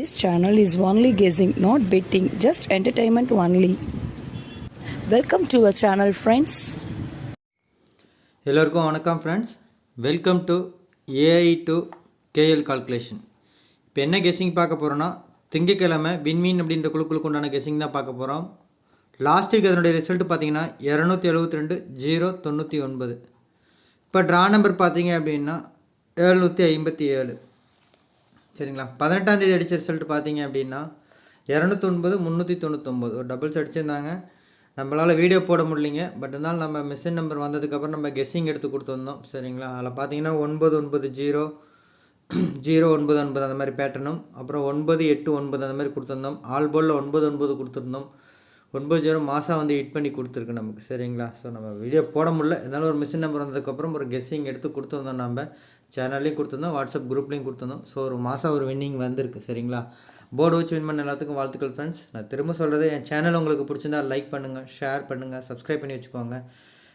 This channel is only guessing, not betting, just entertainment only. Welcome to our channel friends எல்லோருக்கும் வணக்கம் friends welcome to AI to KL calculation இப்போ என்ன guessing பார்க்க போகிறோன்னா திங்கக்கிழமை விண்மீன் அப்படின்ற குழுக்களுக்கு உண்டான கெஸ்ஸிங் தான் பார்க்க போகிறோம் லாஸ்ட் வீக் அதனுடைய ரிசல்ட் பார்த்தீங்கன்னா இரநூத்தி எழுபத்தி ரெண்டு ஜீரோ தொண்ணூற்றி ஒன்பது. இப்போ ட்ரா நம்பர் பார்த்தீங்க அப்படின்னா எழுநூற்றி ஐம்பத்தி ஏழு. சரிங்களா? பதினெட்டாம் தேதி அடித்த ரிசல்ட் பார்த்தீங்க அப்படின்னா இரநூத்தொன்பது முந்நூற்றி தொண்ணூத்தொம்பது ஒரு டபுள்ஸ் அடிச்சிருந்தாங்க. நம்மளால் வீடியோ போட முடியலைங்க. பட் இருந்தாலும் நம்ம மிஷின் நம்பர் வந்ததுக்கப்புறம் நம்ம கெஸ்ஸிங் எடுத்து கொடுத்துருந்தோம் சரிங்களா? அதில் பார்த்தீங்கன்னா ஒன்பது ஒன்பது ஜீரோ ஜீரோ ஒன்பது ஒன்பது அந்த மாதிரி பேட்டர்னும் அப்புறம் ஒன்பது எட்டு ஒன்பது அந்த மாதிரி கொடுத்துருந்தோம் ஆல் போலில் ஒன்பது ஒன்பது கொடுத்துருந்தோம். ஒன்பது ஜீரோ மாதம் வந்து ஹிட் பண்ணி கொடுத்துருக்கு நமக்கு. சரிங்களா? ஸோ நம்ம வீடியோ போட முடியல. இருந்தாலும் ஒரு மிஷின் நம்பர் வந்ததுக்கப்புறம் ஒரு கெஸ்ஸிங் எடுத்து கொடுத்துருந்தோம் நம்ம சேனல்லையும் கொடுத்துருந்தோம் வாட்ஸ்அப் குரூப்லேயும் கொடுத்துருந்தோம். ஸோ ஒரு மாதம் ஒரு வின்னிங் வந்திருக்கு சரிங்களா? போர்டு வச்சு வின் பண்ண எல்லாத்துக்கும் வாழ்த்துக்கள் ஃப்ரெண்ட்ஸ் நான் திரும்ப சொல்கிறது என் சேனல் உங்களுக்கு பிடிச்சிருந்தா லைக் பண்ணுங்கள் ஷேர் பண்ணுங்கள் சப்ஸ்கிரைப் பண்ணி வச்சுக்கோங்க.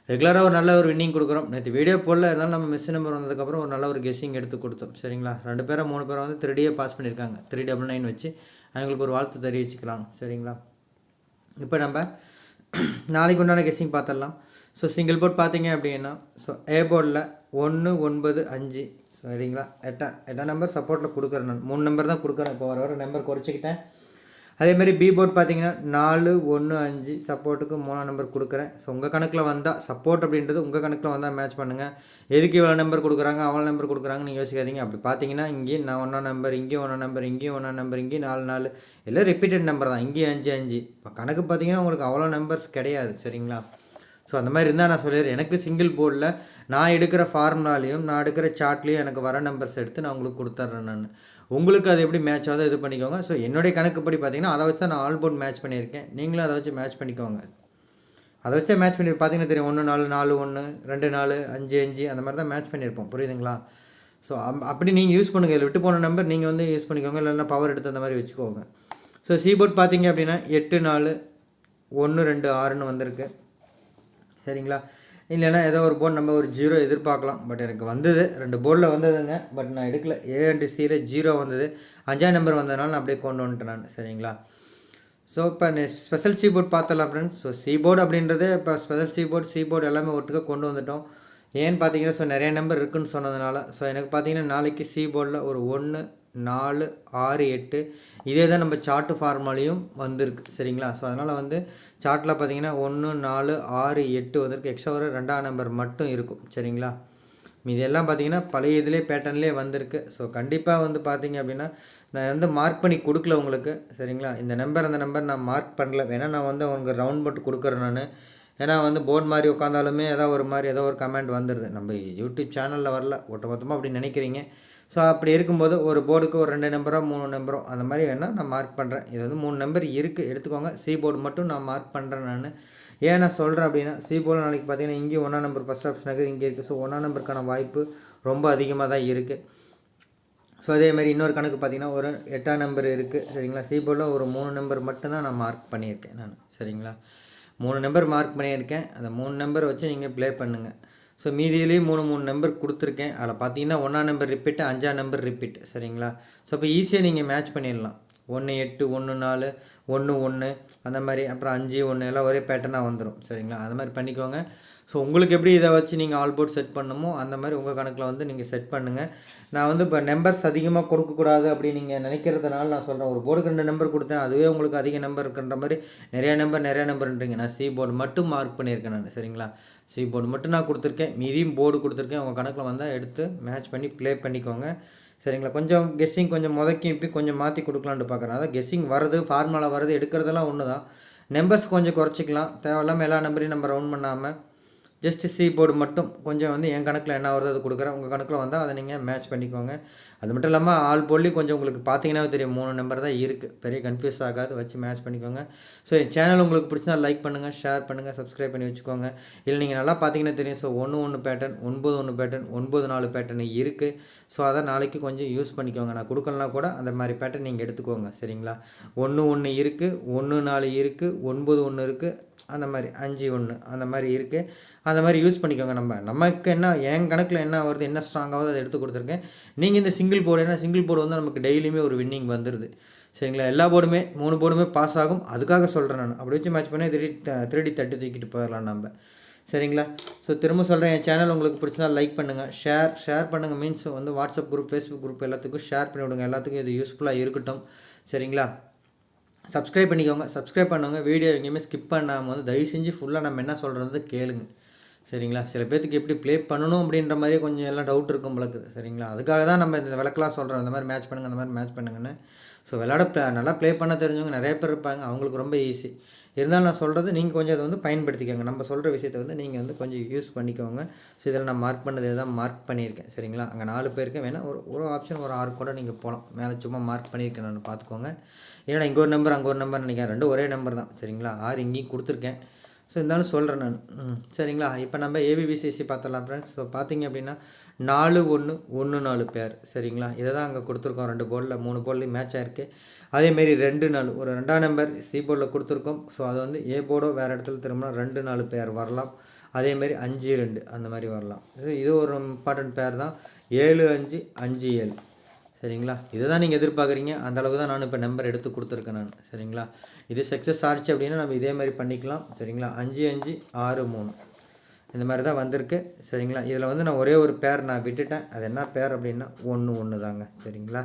ரெகுலராக ஒரு நல்ல ஒரு வின்னிங் கொடுக்குறோம். நேற்று வீடியோ போடல இருந்தாலும் நம்ம மிஸ் நம்பர் வந்ததுக்கப்புறம் ஒரு நல்ல ஒரு கெஸ்ஸிங் எடுத்து கொடுத்தோம் சரிங்களா? ரெண்டு பேரை மூணு பேரை வந்து த்ரீடியே பாஸ் பண்ணியிருக்காங்க. த்ரீ டபுள் நைன் வச்சு அவங்களுக்கு ஒரு வாழ்த்து தெரிவிச்சுக்கலாம் சரிங்களா? இப்போ நம்ம நாளைக்கு உண்டான கெஸ்ஸிங் பார்த்துடலாம். ஸோ சிங்கிள் போர்ட் பார்த்தீங்க அப்படின்னா ஸோ ஏ போர்டில் ஒன்று ஒன்பது அஞ்சு. சரிங்களா? எட்டா எட்டா நம்பர் சப்போர்ட்டில் கொடுக்குறேன் நான். மூணு நம்பர் தான் கொடுக்குறேன். இப்போ வர வர நம்பர் குறைச்சிக்கிட்டேன். அதேமாதிரி பி போர்ட் பார்த்தீங்கன்னா நாலு ஒன்று அஞ்சு சப்போர்ட்டுக்கு மூணாம் நம்பர் கொடுக்குறேன். ஸோ உங்கள் கணக்கில் வந்தால் சப்போர்ட் அப்படின்றது உங்கள் கணக்கில் வந்தால் மேட்ச் பண்ணுங்கள் எதுக்கு இவ்வளோ நம்பர் கொடுக்குறாங்க அவ்வளோ நம்பர் கொடுக்குறாங்கன்னு நீங்கள் யோசிக்காதீங்க. அப்படி பார்த்தீங்கன்னா இங்கேயும் நான் ஒன்றா நம்பர் இங்கேயும் ஒன்றா நம்பர் இங்கேயும் ஒன்றா நம்பர் இங்கேயும் நாலு நாலு. எல்லாம் ரிப்பீட்டட் நம்பர் தான். இங்கேயும் அஞ்சு அஞ்சு. இப்போ கணக்கு பார்த்தீங்கன்னா உங்களுக்கு அவ்வளோ நம்பர்ஸ் கிடையாது. சரிங்களா? ஸோ அந்த மாதிரி இருந்தால் நான் சொல்லிடுறேன். எனக்கு சிங்கிள் போர்டில் நான் எடுக்கிற ஃபார்முலாலையும் நான் எடுக்கிற சார்ட்லேயும் எனக்கு வர நம்பர்ஸ் எடுத்து நான் உங்களுக்கு கொடுத்துட்றேன் நான். உங்களுக்கு அது எப்படி மேட்ச் ஆகுதோ இது பண்ணிக்கோங்க. ஸோ என்னுடைய கணக்குப்படி பார்த்தீங்கன்னா அதை வச்சு தான் நான் ஆல் போர்ட் மேட்ச் பண்ணியிருக்கேன். நீங்களும் அதை வச்சு மேட்ச் பண்ணிக்கோங்க. அதை வச்சே மேட்ச் பண்ணி பார்த்தீங்கன்னா தெரியும் ஒன்று நாலு நாலு ஒன்று ரெண்டு நாலு அஞ்சு அஞ்சு அந்த மாதிரி தான் மேட்ச் பண்ணியிருப்போம். புரியுதுங்களா? ஸோ அப்படி நீங்கள் யூஸ் பண்ணுங்கள் இதில் விட்டு போன நம்பர் நீங்கள் வந்து யூஸ் பண்ணிக்கோங்க. இல்லைன்னா பவர் எடுத்து அந்த மாதிரி வச்சுக்கோங்க. ஸோ சி போர்ட் பார்த்தீங்க அப்படின்னா எட்டு நாலு ஒன்று ரெண்டு ஆறுன்னு வந்திருக்கு. சரிங்களா? இல்லைன்னா ஏதோ ஒரு போர்டு நம்ம ஒரு ஜீரோ எதிர்பார்க்கலாம். பட் எனக்கு வந்தது ரெண்டு போர்டில் வந்ததுங்க. பட் நான் எடுக்கல. ஏ அண்டு சியில் ஜீரோ வந்தது. அஞ்சாம் நம்பர் வந்ததுனால நான் அப்படியே கொண்டு வந்துட்டேன் நான். சரிங்களா? ஸோ இப்போ ஸ்பெஷல் சி போர்ட் பார்த்துடலாம் ஃப்ரெண்ட்ஸ் ஸோ சி போர்டு அப்படின்றது இப்போ special C board C board எல்லாமே ஒட்டுக்க கொண்டு வந்துட்டோம். ஏன்னு பார்த்தீங்கன்னா ஸோ நிறைய நம்பர் இருக்குன்னு சொன்னதுனால ஸோ எனக்கு பார்த்தீங்கன்னா நாளைக்கு சி போர்டில் ஒரு ஒன்று நாலு ஆறு எட்டு. இதே தான் நம்ம சார்ட்டு ஃபார்மாலையும் வந்திருக்கு. சரிங்களா? ஸோ அதனால் வந்து சார்ட்டில் பார்த்தீங்கன்னா ஒன்று நாலு ஆறு எட்டு வந்திருக்கு. எக்ஸ்ட்ரா ஒரு ரெண்டாம் நம்பர் மட்டும் இருக்கும். சரிங்களா? மீதி எல்லாம் பார்த்தீங்கன்னா பழைய இதிலே பேட்டர்ன்லேயே வந்திருக்கு. ஸோ கண்டிப்பாக வந்து பார்த்தீங்க அப்படின்னா நான் வந்து மார்க் பண்ணி கொடுக்கல உங்களுக்கு. சரிங்களா? இந்த நம்பர் அந்த நம்பர் நான் மார்க் பண்ணல. வேணால் நான் வந்து உங்களுக்கு ரவுண்ட் போட்டு கொடுக்குறேன் நான். ஏன்னா வந்து போர்ட் மாதிரி உட்காந்தாலுமே ஏதோ ஒரு மாதிரி ஏதோ ஒரு கமெண்ட் வந்துடுது நம்ம யூடியூப் சேனலில் வரல. ஒட்டுமொத்தமாக அப்படி நினைக்கிறீங்க. ஸோ அப்படி இருக்கும்போது ஒரு போர்டுக்கு ஒரு ரெண்டு நம்பரோ மூணு நம்பரோ அந்த மாதிரி வேணால் நான் மார்க் பண்ணுறேன் இது வந்து மூணு நம்பர் இருக்குது எடுத்துக்கோங்க. சி போர்டு மட்டும் நான் மார்க் பண்ணுறேன் நான். ஏன் நான் சொல்கிறேன் அப்படின்னா சி போர்டு நாளைக்கு பார்த்தீங்கன்னா இங்கே ஒன்றா நம்பர் ஃபஸ்ட் ஆப்ஷன் இருக்குது இங்கே இருக்குது ஸோ ஒன்றா நம்பருக்கான வாய்ப்பு ரொம்ப அதிகமாக தான் இருக்குது ஸோ அதே மாதிரி இன்னொரு கணக்கு பார்த்தீங்கன்னா ஒரு எட்டாம் நம்பர் இருக்குது சரிங்களா? சி போர்டில் ஒரு மூணு நம்பர் மட்டும்தான் நான் மார்க் பண்ணியிருக்கேன் நான். சரிங்களா? மூணு நம்பர் மார்க் பண்ணியிருக்கேன். அந்த மூணு நம்பர் வச்சு நீங்கள் ப்ளே பண்ணுங்கள் ஸோ மீதியிலையும் மூணு மூணு நம்பர் கொடுத்துருக்கேன். அதில் பார்த்தீங்கன்னா ஒன்றாம் நம்பர் ரிப்பீட் அஞ்சாம் நம்பர் ரிப்பீட் சரிங்களா? ஸோ இப்போ ஈஸியாக நீங்கள் மேட்ச் பண்ணிடலாம். ஒன்று எட்டு ஒன்று நாலு ஒன்று ஒன்று அந்த மாதிரி. அப்புறம் அஞ்சு ஒன்று எல்லாம் ஒரே பேட்டர்னாக வந்துடும் சரிங்களா? அந்த மாதிரி பண்ணிக்கோங்க. ஸோ உங்களுக்கு எப்படி இதை வச்சு நீங்கள் ஆல் போர்ட் செட் பண்ணணுமோ அந்த மாதிரி உங்கள் கணக்கில் வந்து நீங்கள் செட் பண்ணுங்கள் நான் வந்து இப்போ நம்பர்ஸ் அதிகமாக கொடுக்கக்கூடாது அப்படி நீங்கள் நினைக்கிறதுனால நான் சொல்கிறேன் ஒரு போர்டுக்கு ரெண்டு நம்பர் கொடுத்தேன் அதுவே உங்களுக்கு அதிக நம்பர் இருக்குன்ற மாதிரி நிறையா நம்பர் நிறையா நம்பர்ன்றீங்க நான் சி போர்டு மட்டும் மார்க் பண்ணியிருக்கேன் நான் சரிங்களா? சி போர்டு மட்டும் நான் கொடுத்துருக்கேன். மீதியும் போர்டு கொடுத்துருக்கேன். உங்கள் கணக்கில் வந்தால் எடுத்து மேட்ச் பண்ணி ப்ளே பண்ணிக்கோங்க. சரிங்களா? கொஞ்சம் கெஸ்ஸிங் கொஞ்சம் முதக்கி இப்படி கொஞ்சம் மாற்றி கொடுக்கலான்ட்டு பார்க்குறேன் அதான் கெஸ்ஸிங் வரது ஃபார்முலா வரது எடுக்கிறதெல்லாம் ஒன்று தான் நம்பர்ஸ் கொஞ்சம் குறைச்சிக்கலாம். தேவையில்லாமல் எல்லா நம்பரையும் நம்ம ரவுண்ட் பண்ணாமல் ஜஸ்ட் சி போர்டு மட்டும் கொஞ்சம் வந்து என் கணக்கில் என்ன வருதோ அது கொடுக்குறேன். உங்கள் கணக்கில் வந்தால் அதை நீங்கள் மேட்ச் பண்ணிக்கோங்க. அது மட்டும் இல்லாமல் ஆல் போலி கொஞ்சம் உங்களுக்கு பார்த்தீங்கன்னா தெரியும். மூணு நம்பர் தான் இருக்குது பெரிய கன்ஃபியூஸ் ஆகாது. வச்சு மேட்ச் பண்ணிக்கோங்க. ஸோ என் சேனல் உங்களுக்கு பிடிச்சா லைக் பண்ணுங்கள் ஷேர் பண்ணுங்கள் சப்ஸ்கிரைப் பண்ணி வச்சுக்கோங்க. இல்லை நீங்கள் நல்லா பார்த்தீங்கன்னா தெரியும். ஸோ ஒன்று ஒன்று பேட்டர்ன் ஒன்பது ஒன்று பேட்டர்ன் ஒன்பது நாலு பேட்டர்ன் இருக்குது ஸோ அதை நாளைக்கு கொஞ்சம் யூஸ் பண்ணிக்கோங்க. நான் கொடுக்கலனா கூட அந்த மாதிரி பேட்டர்ன் நீங்கள் எடுத்துக்கோங்க. சரிங்களா? ஒன்று ஒன்று இருக்குது ஒன்று நாலு இருக்குது ஒன்பது ஒன்று இருக்குது அந்த மாதிரி அஞ்சு ஒன்று அந்த மாதிரி இருக்குது அந்த மாதிரி யூஸ் பண்ணிக்கோங்க நம்ம. நமக்கு என்ன என் கணக்கில் என்ன வருது என்ன ஸ்ட்ராங்காவது அதை எடுத்து கொடுத்துருக்கேன். நீங்கள் இந்த சிங்கிள் போர்டு ஏன்னா சிங்கிள் போர்டு வந்து நமக்கு டெய்லியுமே ஒரு வின்னிங் வந்துடுது சரிங்களா? எல்லா போர்டுமே மூணு போர்டுமே பாஸ் ஆகும். அதுக்காக சொல்கிறேன் நான். அப்படி வச்சு மேட்ச் பண்ணி திருடி திருடி தட்டு தூக்கிட்டு போயிடலாம் நம்ம. சரிங்களா? ஸோ திரும்ப சொல்கிறேன் என் சேனல் உங்களுக்கு பிடிச்சதா லைக் பண்ணுங்கள் ஷேர் ஷேர் பண்ணுங்கள் மீன்ஸ் வந்து வாட்ஸ்அப் குரூப் ஃபேஸ்புக் குரூப் எல்லாத்துக்கும் ஷேர் பண்ணி விடுங்க. எல்லாத்துக்கும் இது யூஸ்ஃபுல்லாக இருக்கட்டும். சரிங்களா? சப்ஸ்கிரைப் பண்ணிக்கோங்க. சப்ஸ்கிரைப் பண்ணுங்க வீடியோ எங்கேயுமே ஸ்கிப் பண்ணாமல் வந்து தயவு செஞ்சு ஃபுல்லாக நம்ம என்ன சொல்கிறது கேளுங்க. சரிங்களா? சில பேர்த்துக்கு எப்படி ப்ளே பண்ணணும் அப்படின்ற மாதிரி கொஞ்சம் எல்லாம் டவுட் இருக்கும் பழக்குது சரிங்களா? அதுக்காக தான் நம்ம இந்த விளக்கெலாம் சொல்கிறோம் இந்த மாதிரி மேட்ச் பண்ணுங்கள் அந்த மாதிரி மேட்ச் பண்ணுங்கன்னு. ஸோ விளாட நல்லா ப்ளே பண்ண தெரிஞ்சவங்க நிறைய பேர் இருப்பாங்க. அவங்களுக்கு ரொம்ப ஈஸி இருந்தாலும் நான் சொல்கிறது நீங்கள் கொஞ்சம் அதை வந்து பயன்படுத்திக்கோங்க. நம்ம சொல்கிற விஷயத்தை வந்து நீங்கள் வந்து கொஞ்சம் யூஸ் பண்ணிக்கோங்க. ஸோ இதில் நான் மார்க் பண்ணது தான் மார்க் பண்ணியிருக்கேன். சரிங்களா? அங்கே நாலு பேருக்கு வேணால் ஒரு ஒரு ஆப்ஷன் ஒரு ஆறு கூட நீங்கள் போகலாம் மேலே சும்மா மார்க் பண்ணியிருக்கேன் நான் பார்த்துக்கோங்க. ஏன்னா இங்கே ஒரு நம்பர் அங்கே ஒரு நம்பர் நினைக்கிறேன். ரெண்டு ஒரே நம்பர் தான். சரிங்களா? ஆறு இங்கேயும் கொடுத்துருக்கேன். ஸோ இருந்தாலும் சொல்கிறேன் நான். ம், சரிங்களா? இப்போ நம்ம ஏபிபிசிஎஸ்சி பார்த்துடலாம் ஃப்ரெண்ட்ஸ் ஸோ பார்த்தீங்க அப்படின்னா நாலு ஒன்று ஒன்று நாலு பேர் சரிங்களா? இதை தான் அங்கே கொடுத்துருக்கோம். ரெண்டு போர்டில் மூணு போர்ட்லேயும் மேட்ச் ஆயிருக்கு. அதேமாரி ரெண்டு நாலு ஒரு ரெண்டாம் நம்பர் சி போர்டில் கொடுத்துருக்கோம். ஸோ அது வந்து ஏ போர்டோ வேறு இடத்துல திரும்பினா ரெண்டு நாலு பேர் வரலாம். அதேமாரி அஞ்சு ரெண்டு அந்த மாதிரி வரலாம். இது இது ஒரு இம்பார்ட்டன்ட் பேர் தான். ஏழு அஞ்சு அஞ்சு ஏழு. சரிங்களா? இதை தான் நீங்கள் எதிர்பார்க்குறீங்க. அந்த அளவுக்கு தான் நான் இப்போ நம்பர் எடுத்து கொடுத்துருக்கேன் நான். சரிங்களா? இது சக்ஸஸ் ஆச்சு அப்படின்னா நம்ம இதே மாதிரி பண்ணிக்கலாம். சரிங்களா? அஞ்சு அஞ்சு ஆறு மூணு. இந்த மாதிரி தான் வந்திருக்கு. சரிங்களா? இதில் வந்து நான் ஒரே ஒரு பேர் நான் விட்டுட்டேன். அது என்ன பேர் அப்படின்னா ஒன்று ஒன்று தாங்க சரிங்களா?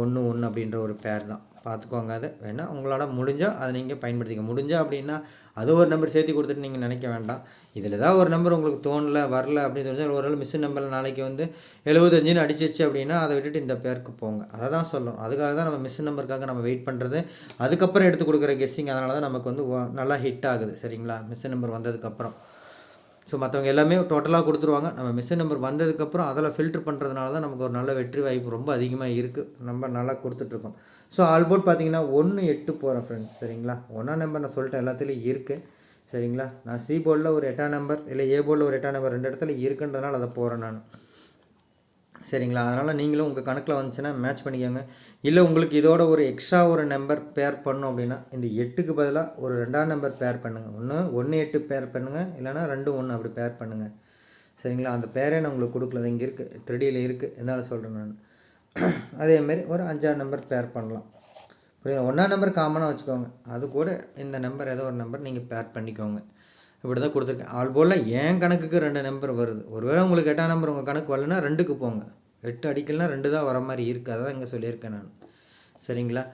ஒன்று ஒன்று அப்படின்ற ஒரு பேர் தான். பார்த்துக்கோங்க அதை. வேணால் உங்களால் முடிஞ்சால் அதை நீங்கள் பயன்படுத்திக்க. முடிஞ்சால் அப்படின்னா அது ஒரு நம்பர் சேர்த்து கொடுத்துட்டு நீங்கள் நினைக்க வேண்டாம். இதில் தான் ஒரு நம்பர் உங்களுக்கு தோணல வரல அப்படின்னு தெரிஞ்சால் ஒரு வேளை மிஸ் நம்பரில் நாளைக்கு வந்து எழுபத்தஞ்சுன்னு அடிச்சிச்சு அப்படின்னா அதை விட்டுட்டு இந்த பேருக்கு போங்க. அதை தான் சொல்லணும். அதுக்காக தான் நம்ம மிஸ் நம்பருக்காக நம்ம வெயிட் பண்ணுறது அதுக்கப்புறம் எடுத்து கொடுக்குற கெஸ்ஸிங் அதனால தான் நமக்கு வந்து நல்லா ஹிட் ஆகுது. சரிங்களா? மிஸ் நம்பர் வந்ததுக்கப்புறம் ஸோ மற்றவங்க எல்லாமே டோட்டலாக கொடுத்துருவாங்க. நம்ம மிஷின் நம்பர் வந்ததுக்கப்புறம் அதில் ஃபில்டர் பண்ணுறதுனால தான் நமக்கு ஒரு நல்ல வெற்றி வாய்ப்பு ரொம்ப அதிகமாக இருக்குது நம்ம நல்லா கொடுத்துட்ருக்கோம். ஸோ ஆல்போர்ட் பார்த்தீங்கன்னா ஒன்று எட்டு போகிறேன் ஃப்ரெண்ட்ஸ் சரிங்களா? ஒன்றா நம்பர் நான் சொல்லிட்டேன். எல்லாத்துலேயும் இருக்குது சரிங்களா? நான் சி போர்டில் ஒரு எட்டாம் நம்பர் இல்லை ஏ போர்டில் ஒரு எட்டாம் நம்பர் ரெண்டு இடத்துல இருக்குன்றதுனால அதை போகிறேன் நான். சரிங்களா? அதனால் நீங்களும் உங்கள் கணக்கில் வந்துச்சுன்னா மேட்ச் பண்ணிக்கோங்க. இல்லை உங்களுக்கு இதோட ஒரு எக்ஸ்ட்ரா ஒரு நம்பர் பேர் பண்ணோம் அப்படின்னா இந்த எட்டுக்கு பதிலாக ஒரு ரெண்டாம் நம்பர் பேர் பண்ணுங்கள் ஒன்று ஒன்று எட்டு பேர் பண்ணுங்கள் இல்லைன்னா ரெண்டு ஒன்று அப்படி பேர் பண்ணுங்கள் சரிங்களா? அந்த பேரே நான் உங்களுக்கு கொடுக்கலது இங்கே இருக்குது த்ரெடியில் இருக்குது என்னால் சொல்கிறேன் நான். அதேமாரி ஒரு அஞ்சாம் நம்பர் பேர் பண்ணலாம். புரியுது? ஒன்றாம் நம்பர் காமனாக வச்சுக்கோங்க. அது கூட இந்த நம்பர் ஏதோ ஒரு நம்பர் நீங்கள் பேர் பண்ணிக்கோங்க. இப்படி தான் கொடுத்துருக்கேன். ஆல் போல் என் கணக்குக்கு ரெண்டு நம்பர் வருது. ஒருவேளை உங்களுக்கு எட்டாம் நம்பர் உங்கள் கணக்கு வரலன்னா ரெண்டுக்கு போங்க. எட்டு அடிக்கலாம் ரெண்டு தான் வர மாதிரி இருக்குது அதான் இங்கே சொல்லியிருக்கேன் நான். சரிங்களா?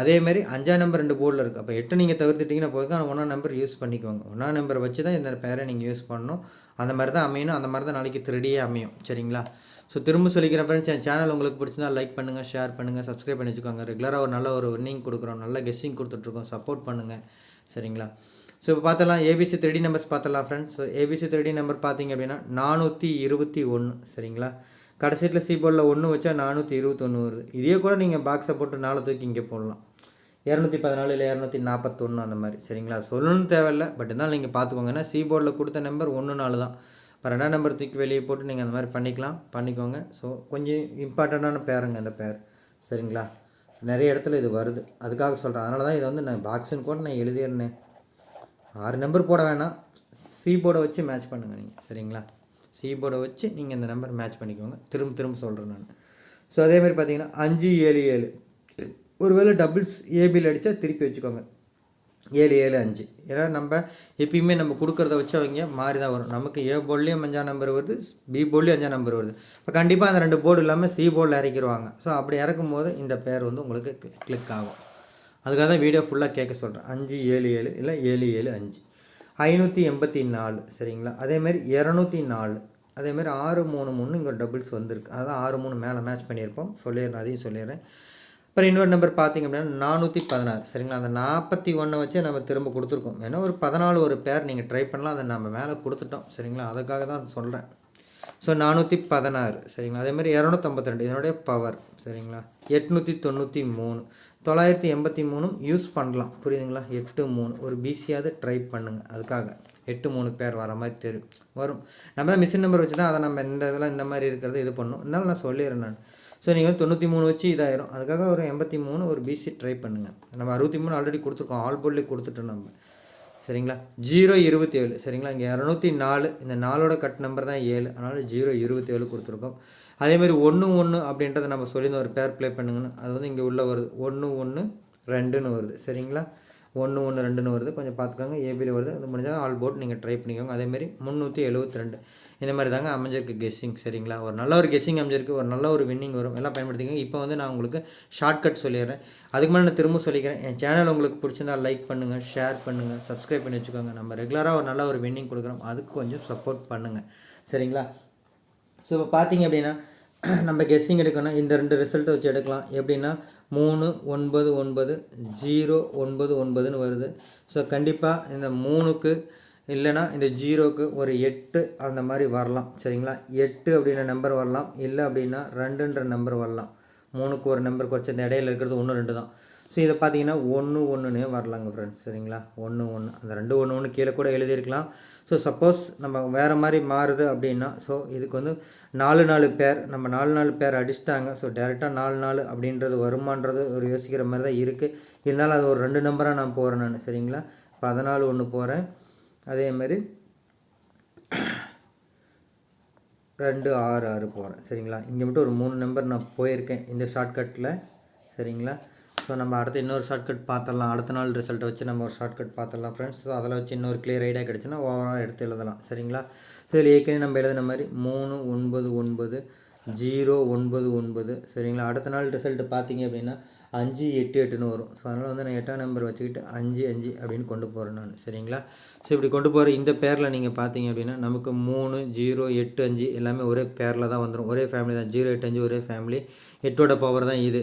அதேமாரி அஞ்சாம் நம்பர் ரெண்டு போர்டில் இருக்குது அப்போ எட்டு நீங்கள் தவிர்த்துட்டிங்கன்னா போதும். ஆனால் ஒன்றாம் நம்பர் யூஸ் பண்ணிக்கோங்க. ஒன்றாம் நம்பர் வச்சு தான் இந்த பேரை நீங்கள் யூஸ் பண்ணணும். அந்த மாதிரி தான் அமையணும். அந்த மாதிரி தான் நாளைக்கு திருடியே அமையும். சரிங்களா? ஸோ திரும்ப சொல்லிக்கிற ஃப்ரெண்ட்ஸ் என் சேனல் உங்களுக்கு பிடிச்சிருந்தா லைக் பண்ணுங்கள் ஷேர் பண்ணுங்கள் சப்ஸ்கிரைப் பண்ணி வச்சுக்கோங்க. ரெகுலராக ஒரு நல்ல ஒரு வின்னிங் கொடுக்குறோம். நல்ல கெஸ்ஸிங் கொடுத்துட்ருக்கோம் சப்போர்ட் பண்ணுங்கள் சரிங்களா? ஸோ இப்போ பார்த்தலாம் ஏபிசி த்ரீ நம்பர்ஸ் பார்த்தலாம் friends so ABC three number பார்த்தீங்க அப்படின்னா நானூற்றி இருபத்தி ஒன்று சரிங்களா? கடைசியில் சி போர்டில் ஒன்று வச்சா நானூற்றி இருபத்தொன்று வருது. இதே கூட நீங்கள் பாக்ஸை போட்டு நாலு தூக்கி இங்கே போடலாம். இரநூத்தி பதினாலு இல்லை இரநூத்தி நாற்பத்தொன்று அந்த மாதிரி சரிங்களா? சொல்லணும்னு தேவையில்ல பட் இருந்தாலும் நீங்கள் பார்த்துக்கோங்க ஏன்னா சி போர்டில் கொடுத்த நம்பர் ஒன்று நாலு தான். இப்போ ரெண்டாம் நம்பர் தூக்கி வெளியே போட்டு நீங்கள் அந்த மாதிரி பண்ணிக்கலாம் பண்ணிக்கோங்க. ஸோ கொஞ்சம் இம்பார்ட்டண்ட்டான பேருங்க இந்த பேர் சரிங்களா? நிறைய இடத்துல இது வருது. அதுக்காக சொல்கிறேன் அதனால தான் இதை வந்து நான் பாக்ஸுன்னு கூட நான் எழுதியிருந்தேன். ஆறு நம்பர் போட வேணாம். சி போர்டை வச்சு மேட்ச் பண்ணுங்கள் நீங்கள் சரிங்களா? சி போர்டை வச்சு நீங்கள் இந்த நம்பர் மேட்ச் பண்ணிக்கோங்க. திரும்ப திரும்ப சொல்கிறேன் நான். ஸோ அதேமாதிரி பார்த்தீங்கன்னா அஞ்சு ஏழு ஏழு. ஒருவேளை டபுள்ஸ் ஏபியில் அடித்தா திருப்பி வச்சுக்கோங்க. ஏழு ஏழு அஞ்சு. ஏன்னா நம்ம எப்பயுமே நம்ம கொடுக்குறத வச்சு அவங்க மாறி தான் வரும். நமக்கு ஏ போர்ட்லேயும் அஞ்சாம் நம்பர் வருது பி போர்ட்லேயும் அஞ்சாம் நம்பர் வருது. இப்போ கண்டிப்பாக அந்த ரெண்டு போர்டு இல்லாமல் சி போர்டில் இறக்கிடுவாங்க ஸோ அப்படி இறக்கும் போது இந்த பேர் வந்து உங்களுக்கு கிளிக் ஆகும். அதுக்காக தான் வீடியோ ஃபுல்லாக கேட்க சொல்கிறேன் அஞ்சு ஏழு ஏழு இல்லை ஏழு ஏழு அஞ்சு. ஐநூற்றி எண்பத்தி நாலு சரிங்களா? அதேமாரி இரநூத்தி நாலு அதேமாரி ஆறு மூணு மூணு இங்கே டபுள்ஸ் வந்திருக்கு. அதான் ஆறு மூணு மேலே மேட்ச் பண்ணியிருப்போம். சொல்லிடுறேன் அதையும் சொல்லிடுறேன். அப்புறம் இன்னொரு நம்பர் பார்த்தீங்க அப்படின்னா நானூற்றி பதினாறு சரிங்களா? அந்த நாற்பத்தி ஒன்றை வச்சு நம்ம திரும்ப கொடுத்துருக்கோம். ஏன்னா ஒரு பதினாலு ஒரு பேர் நீங்கள் ட்ரை பண்ணலாம் அதை நம்ம மேலே கொடுத்துட்டோம் சரிங்களா? அதுக்காக தான் சொல்கிறேன் ஸோ நானூற்றி பதினாறு சரிங்களா? அதே மாதிரி இரநூத்தம்பத்தி ரெண்டு இதனுடைய பவர் சரிங்களா? எட்நூற்றி தொண்ணூற்றி மூணு. தொள்ளாயிரத்தி எண்பத்தி மூணும் யூஸ் பண்ணலாம். புரியுதுங்களா? எட்டு மூணு. ஒரு பிசியாவது ட்ரை பண்ணுங்கள் அதுக்காக எட்டு மூணு பேர் வர மாதிரி தெரியும் வரும். நம்ம தான் மிஷின் நம்பர் வச்சு தான் அதை நம்ம இந்த இதெல்லாம் இந்த மாதிரி இருக்கிறத இது பண்ணும் இருந்தாலும் நான் சொல்லிடுறேன் நான். ஸோ நீங்கள் வந்து தொண்ணூற்றி மூணு வச்சு இதாயிரும். அதுக்காக ஒரு எண்பத்தி மூணு ஒரு பிசி ட்ரை பண்ணுங்கள் நம்ம அறுபத்தி மூணு ஆல்ரெடி கொடுத்துருக்கோம். ஆல் போர்ட்லேயே கொடுத்துட்டோம் நம்ம. சரிங்களா? ஜீரோ இருபத்தி ஏழு சரிங்களா? இங்கே இரநூத்தி நாலு. இந்த நாலோட கட் நம்பர் தான் ஏழு. அதனால் ஜீரோ இருபத்தி ஏழு கொடுத்துருக்கோம். அதேமாதிரி ஒன்று ஒன்று அப்படின்றத நம்ம சொல்லியிருந்தோம். ஒரு பேர் ப்ளே பண்ணுங்கன்னு. அது வந்து இங்கே உள்ளே வருது. ஒன்று ஒன்று ரெண்டுன்னு வருது. சரிங்களா? ஒன்று ஒன்று ரெண்டுன்னு வருது. கொஞ்சம் பார்த்துக்கோங்க. ஏபியில் வருது. அது முடிஞ்சால் ஆல் போர்ட் நீங்கள் ட்ரை பண்ணிக்கோங்க. அதேமாரி முந்நூற்றி எழுபத்தி ரெண்டு இந்த மாதிரி தாங்க அமைஞ்சிருக்கு கெஸ்ஸிங் சரிங்களா? ஒரு நல்ல ஒரு கெஸ்ஸிங் அமைஞ்சிருக்கு. ஒரு நல்ல ஒரு வின்னிங் வரும். எல்லாம் பயன்படுத்திங்க இப்போ வந்து நான் உங்களுக்கு ஷார்ட்கட் சொல்லிடுறேன். அதுக்கு மேலே நான் திரும்ப சொல்லிக்கிறேன். என் சேனல் உங்களுக்கு பிடிச்சிருந்தா லைக் பண்ணுங்கள் ஷேர் பண்ணுங்கள் சப்ஸ்கிரைப் பண்ணி வச்சுக்கோங்க. நம்ம ரெகுலராக ஒரு நல்ல ஒரு வின்னிங் கொடுக்குறோம். அதுக்கு கொஞ்சம் சப்போர்ட் பண்ணுங்கள் சரிங்களா? ஸோ இப்போ பார்த்தீங்க அப்படின்னா நம்ம கெஸ்ஸிங் எடுக்கணும். இந்த ரெண்டு ரிசல்ட்டை வச்சு எடுக்கலாம். எப்படின்னா மூணு ஒன்பது ஒன்பது ஜீரோ ஒன்பது ஒன்பதுன்னு வருது. ஸோ கண்டிப்பாக இந்த மூணுக்கு இல்லைன்னா இந்த ஜீரோக்கு ஒரு எட்டு அந்த மாதிரி வரலாம். சரிங்களா? எட்டு அப்படின்ற நம்பர் வரலாம். இல்லை அப்படின்னா ரெண்டுன்ற நம்பர் வரலாம். மூணுக்கு ஒரு நம்பர் குறைச்சி இந்த இடையில இருக்கிறது ஒன்று ரெண்டு தான். ஸோ இதை பார்த்தீங்கன்னா ஒன்று ஒன்றுனே வரலாங்க ஃப்ரெண்ட்ஸ் சரிங்களா? ஒன்று ஒன்று அந்த ரெண்டு ஒன்று ஒன்று கீழே கூட எழுதியிருக்கலாம். ஸோ சப்போஸ் நம்ம வேறு மாதிரி மாறுது அப்படின்னா ஸோ இதுக்கு வந்து நாலு நாலு பேர் நம்ம நாலு நாலு பேர் அடிச்சிட்டாங்க. ஸோ டேரெக்டாக நாலு நாலு அப்படின்றது வருமானது ஒரு யோசிக்கிற மாதிரி தான் இருக்குது இருந்தாலும் அது ஒரு ரெண்டு நம்பராக நான் போகிறேன் நான். சரிங்களா? பதினாலு ஒன்று போகிறேன் அதேமாதிரி ரெண்டு ஆறு ஆறு போகிறேன் சரிங்களா? இங்கே மட்டும் ஒரு மூணு நம்பர் நான் போயிருக்கேன் இந்த ஷார்ட்கட்டில் சரிங்களா? ஸோ நம்ம அடுத்து இன்னொரு ஷார்ட்கட் பார்த்துடலாம். அடுத்த நாள் ரிசல்ட்டை வச்சு நம்ம ஒரு ஷார்ட்கட் பார்த்துடலாம் ஃப்ரெண்ட்ஸ் ஸோ அதில் வச்சு இன்னொரு கிளியர் ஐடியா கிடச்சுன்னா ஓவரால் எடுத்து எழுதலாம். சரிங்களா? ஸோ இதில் ஏற்கனவே நம்ம எழுதின மாதிரி மூணு ஒன்பது ஒன்பது ஜீரோ ஒன்பது ஒன்பது. சரிங்களா? அடுத்த நாள் ரிசல்ட்டு பார்த்தீங்க அப்படின்னா அஞ்சு எட்டு எட்டுன்னு வரும். ஸோ அதனால் வந்து நான் எட்டாம் நம்பர் வச்சுக்கிட்டு அஞ்சு அஞ்சு அப்படின்னு கொண்டு போகிறேன் நான். சரிங்களா? ஸோ இப்படி கொண்டு போகிற இந்த பேரில் நீங்கள் பார்த்தீங்க அப்படின்னா நமக்கு மூணு ஜீரோ எட்டு அஞ்சு எல்லாமே ஒரே பேரில் தான் வந்துடும் ஒரே ஃபேமிலி தான். ஜீரோ எட்டு அஞ்சு ஒரே ஃபேமிலி எட்டோட பவர் தான் இது.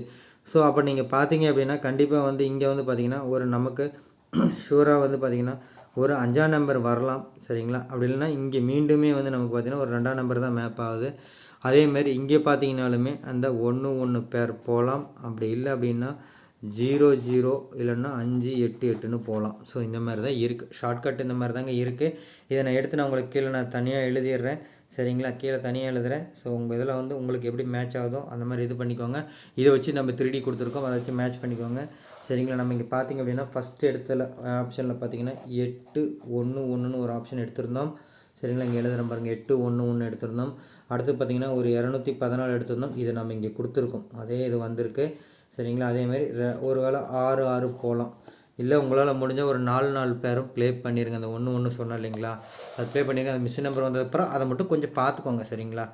ஸோ அப்போ நீங்கள் பார்த்தீங்க அப்படின்னா கண்டிப்பாக வந்து இங்கே வந்து பார்த்தீங்கன்னா ஒரு நமக்கு ஷூராக வந்து பார்த்தீங்கன்னா ஒரு அஞ்சாம் நம்பர் வரலாம் சரிங்களா? அப்படி இல்லைன்னா இங்கே மீண்டுமே வந்து நமக்கு பார்த்தீங்கன்னா ஒரு ரெண்டாம் நம்பர் தான் மேப் ஆகுது. அதேமாரி இங்கே பார்த்தீங்கனாலுமே அந்த ஒன்று ஒன்று பேர் போகலாம் அப்படி இல்லை அப்படின்னா ஜீரோ ஜீரோ இல்லைன்னா அஞ்சு எட்டு எட்டுன்னு போகலாம். ஸோ இந்த மாதிரி தான் இருக்குது ஷார்ட்கட் இந்த மாதிரி தாங்க இருக்குது இதை நான் எடுத்து நான் உங்களுக்கு கீழே நான் தனியாக எழுதிடுறேன். சரிங்களா? கீழே தனியாக எழுதுகிறேன் ஸோ உங்கள் இதில் வந்து உங்களுக்கு எப்படி மேட்ச் ஆகுதோ அந்த மாதிரி இது பண்ணிக்கோங்க. இதை வச்சு நம்ம த்ரீ கொடுத்துருக்கோம். அதை வச்சு மேட்ச் பண்ணிக்கோங்க. சரிங்களா? நம்ம இங்கே பார்த்தீங்க அப்படின்னா ஃபஸ்ட்டு இடத்துல ஆப்ஷனில் பார்த்தீங்கன்னா எட்டு ஒன்று ஒன்றுன்னு ஒரு ஆப்ஷன் எடுத்திருந்தோம். சரிங்களா? இங்கே எழுதுகிறேன் பாருங்கள் எட்டு ஒன்று ஒன்று எடுத்திருந்தோம். அடுத்து பார்த்தீங்கன்னா ஒரு இரநூத்தி பதினாலு எடுத்திருந்தோம். இதை நம்ம இங்கே கொடுத்துருக்கோம். அதே இது வந்திருக்கு. சரிங்களா? அதேமாதிரி ஒரு வேளை ஆறு ஆறு போகலாம் இல்லை உங்களால் முடிஞ்ச ஒரு நாலு நாலு பேரும் ப்ளே பண்ணிடுங்க அந்த ஒன்று ஒன்று சொன்னேன் இல்லைங்களா? அது ப்ளே பண்ணிடுங்க அந்த மிஷின் நம்பர் வந்ததுக்கப்புறம் அதை மட்டும் கொஞ்சம் பார்த்துக்கோங்க சரிங்களா?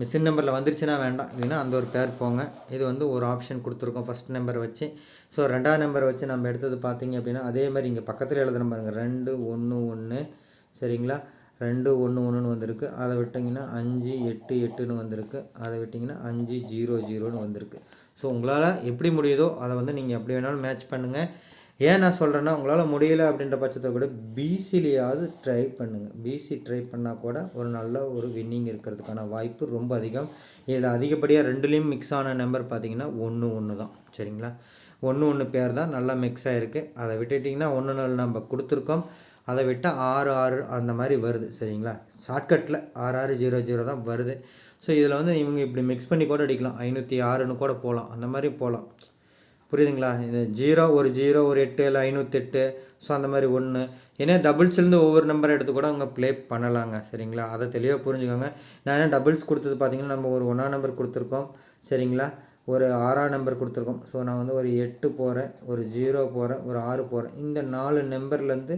மிஷின் நம்பரில் வந்துருச்சுன்னா வேண்டாம். இல்லைன்னா அந்த ஒரு பேர் போங்க. இது வந்து ஒரு ஆப்ஷன் கொடுத்துருக்கோம். ஃபஸ்ட் நம்பர் வச்சு. ஸோ ரெண்டாவது நம்பர் வச்சு நம்ம எடுத்தது பார்த்தீங்க அப்படின்னா அதே மாதிரி இங்கே பக்கத்தில் எழுதுன பாருங்கள் ரெண்டு ஒன்று ஒன்று சரிங்களா? ரெண்டு ஒன்று ஒன்றுன்னு வந்திருக்கு. அதை விட்டிங்கன்னா அஞ்சு எட்டு எட்டுன்னு வந்திருக்கு. அதை விட்டிங்கன்னா அஞ்சு ஜீரோ ஜீரோன்னு வந்திருக்கு. ஸோ உங்களால் எப்படி முடியுதோ அதை வந்து நீங்கள் எப்படி வேணாலும் மேட்ச் பண்ணுங்கள் ஏன் நான் சொல்கிறேன்னா உங்களால் முடியலை அப்படின்ற பட்சத்தை கூட பிசிலேயாவது ட்ரை பண்ணுங்கள் பிசி ட்ரை பண்ணால் கூட ஒரு நல்ல ஒரு வின்னிங் இருக்கிறதுக்கான வாய்ப்பு ரொம்ப அதிகம். இதில் அதிகப்படியாக ரெண்டுலேயும் மிக்ஸ் ஆன நம்பர் பார்த்தீங்கன்னா ஒன்று ஒன்று தான். சரிங்களா? ஒன்று ஒன்று பேர் தான் நல்லா மிக்ஸ் ஆகிருக்கு அதை விட்டுட்டிங்கன்னா ஒன்று நாலு நம்ம கொடுத்துருக்கோம். அதை விட்டால் ஆறு ஆறு அந்த மாதிரி வருது. சரிங்களா? ஷார்ட்கட்டில் ஆறு ஆறு ஜீரோ ஜீரோ தான் வருது. ஸோ இதில் வந்து இவங்க இப்படி மிக்ஸ் பண்ணி கூட அடிக்கலாம். ஐநூற்றி ஆறுன்னு கூட போகலாம் அந்த மாதிரி போகலாம் புரியுதுங்களா? இந்த ஜீரோ ஒரு ஜீரோ ஒரு எட்டு இல்லை ஐநூற்றெட்டு ஸோ அந்த மாதிரி ஒன்று ஏன்னா டபுள்ஸ்லேருந்து ஒவ்வொரு நம்பரை எடுத்து கூட அவங்க ப்ளே பண்ணலாங்க. சரிங்களா? அதை தெளிவாக புரிஞ்சுக்கோங்க. நான் என்ன டபுள்ஸ் கொடுத்தது பார்த்தீங்கன்னா நம்ம ஒரு ஒன்றாம் நம்பர் கொடுத்துருக்கோம். சரிங்களா? ஒரு ஆறாம் நம்பர் கொடுத்துருக்கோம். ஸோ நான் வந்து ஒரு எட்டு போகிறேன் ஒரு ஜீரோ போகிறேன் ஒரு ஆறு போகிறேன் இந்த நாலு நம்பர்லேருந்து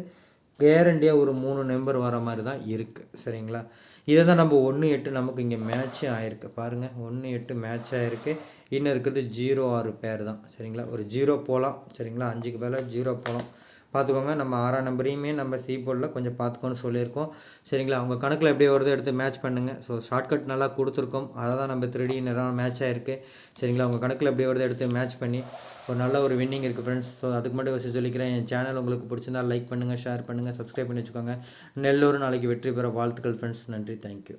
கேரண்டியாக ஒரு மூணு நம்பர் வர மாதிரி தான் இருக்குது சரிங்களா? இதை தான் நம்ம ஒன்று எட்டு நமக்கு இங்கே மேட்ச் ஆயிருக்கு. பாருங்கள் ஒன்று எட்டு மேட்ச் ஆகிருக்கு இன்னும் இருக்கிறது ஜீரோ ஆறு பேர் தான் சரிங்களா? ஒரு ஜீரோ போகலாம் சரிங்களா? அஞ்சுக்கு மேலே ஜீரோ போகலாம் பார்த்துக்கோங்க நம்ம ஆறாம் நம்பரையுமே நம்ம சி போர்டில் கொஞ்சம் பார்த்துக்கோன்னு சொல்லியிருக்கோம். சரிங்களா? அவங்க கணக்கில் எப்படி வருதோ எடுத்து மேட்ச் பண்ணுங்கள் ஸோ ஷார்ட்கட் நல்லா கொடுத்துருக்கோம். அதை தான் நம்ம த்ரீ நேரம் மேட்ச் ஆகிருக்கு சரிங்களா? உங்கள் கணக்கில் எப்படி வருதோ எடுத்து மேட்ச் பண்ணி ஒரு நல்ல ஒரு வின்னிங் இருக்குது ஃப்ரெண்ட்ஸ் ஸோ அதுக்கு மட்டும் வச்சு சொல்லிக்கிறேன். என் சேனல் உங்களுக்கு பிடிச்சிருந்தா லைக் பண்ணுங்கள் ஷேர் பண்ணுங்கள் சப்ஸ்கிரைப் பண்ணி வச்சுக்கோங்க. நெல்லூர் நாளைக்கு வெற்றி பெற வாழ்த்துக்கள் ஃப்ரெண்ட்ஸ் நன்றி. தேங்க்யூ